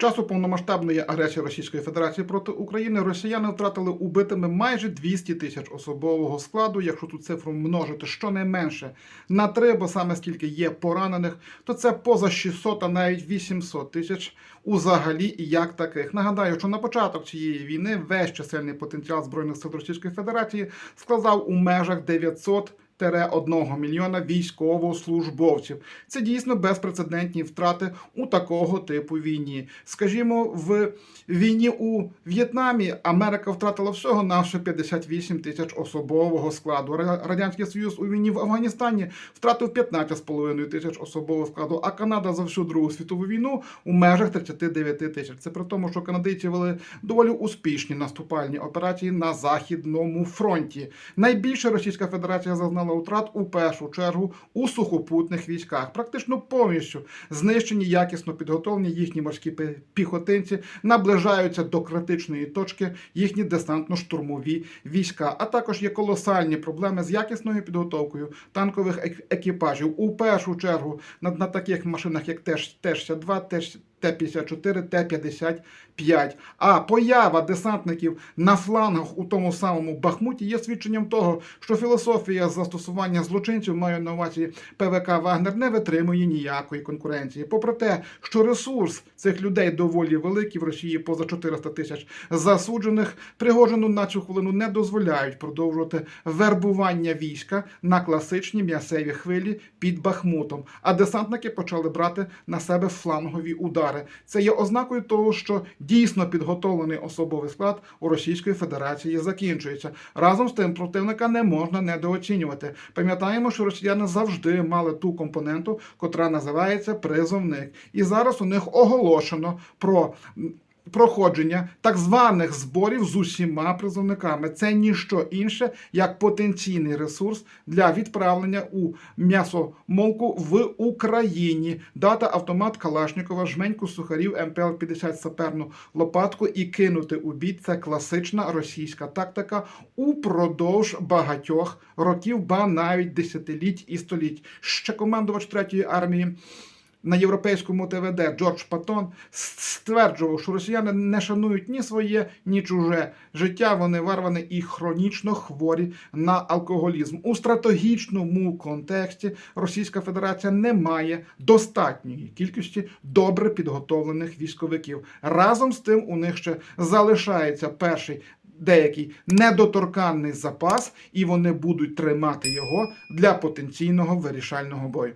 часу повномасштабної агресії Російської Федерації проти України росіяни втратили убитими майже 200 тисяч особового складу. Якщо ту цифру множити щонайменше на три, бо саме скільки є поранених, то це поза 600, а навіть 800 тисяч узагалі і як таких. Нагадаю, що на початок цієї війни весь чисельний потенціал збройних сил Російської Федерації складав у межах 900 1 мільйона військовослужбовців. Це дійсно безпрецедентні втрати у такого типу війні. Скажімо, в війні у В'єтнамі Америка втратила всього на 58 тисяч особового складу. Радянський Союз у війні в Афганістані втратив 15,5 тисяч особового складу, а Канада за всю Другу світову війну у межах 39 тисяч. Це при тому, що канадійці вели доволі успішні наступальні операції на західному фронті. Найбільше Російська Федерація зазнала втрат у першу чергу у сухопутних військах. Практично повністю знищені якісно підготовлені їхні морські піхотинці, наближаються до критичної точки їхні десантно-штурмові війська. А також є колосальні проблеми з якісною підготовкою танкових екіпажів. У першу чергу на, на таких машинах, як теж Т-62, Т- Т-54, Т-55. А поява десантників на флангах у тому самому Бахмуті є свідченням того, що філософія застосування злочинців, маю на увазі ПВК Вагнер, не витримує ніякої конкуренції. Попри те, що ресурс цих людей доволі великий в Росії поза 400 тисяч засуджених, Пригожину на цю хвилину не дозволяють продовжувати вербування війська на класичні м'ясеві хвилі під Бахмутом. А десантники почали брати на себе флангові удари. Це є ознакою того, що дійсно підготовлений особовий склад у Російської Федерації закінчується. Разом з тим противника не можна недооцінювати. Пам'ятаємо, що росіяни завжди мали ту компоненту, котра називається призовник. І зараз у них оголошено про. Проходження так званих зборів з усіма призовниками це ніщо інше як потенційний ресурс для відправлення у м'ясомолку в Україні. Дата автомат Калашникова, жменьку сухарів МПЛ-50 саперну лопатку і кинути у бій. Це класична російська тактика упродовж багатьох років, ба навіть десятиліть і століть. Ще командувач третьої армії на європейському ТВД Джордж Патон стверджував, що росіяни не шанують ні своє, ні чуже життя. Вони варвані і хронічно хворі на алкоголізм. У стратегічному контексті Російська Федерація не має достатньої кількості добре підготовлених військовиків. Разом з тим у них ще залишається перший. Деякий недоторканний запас, і вони будуть тримати його для потенційного вирішального бою.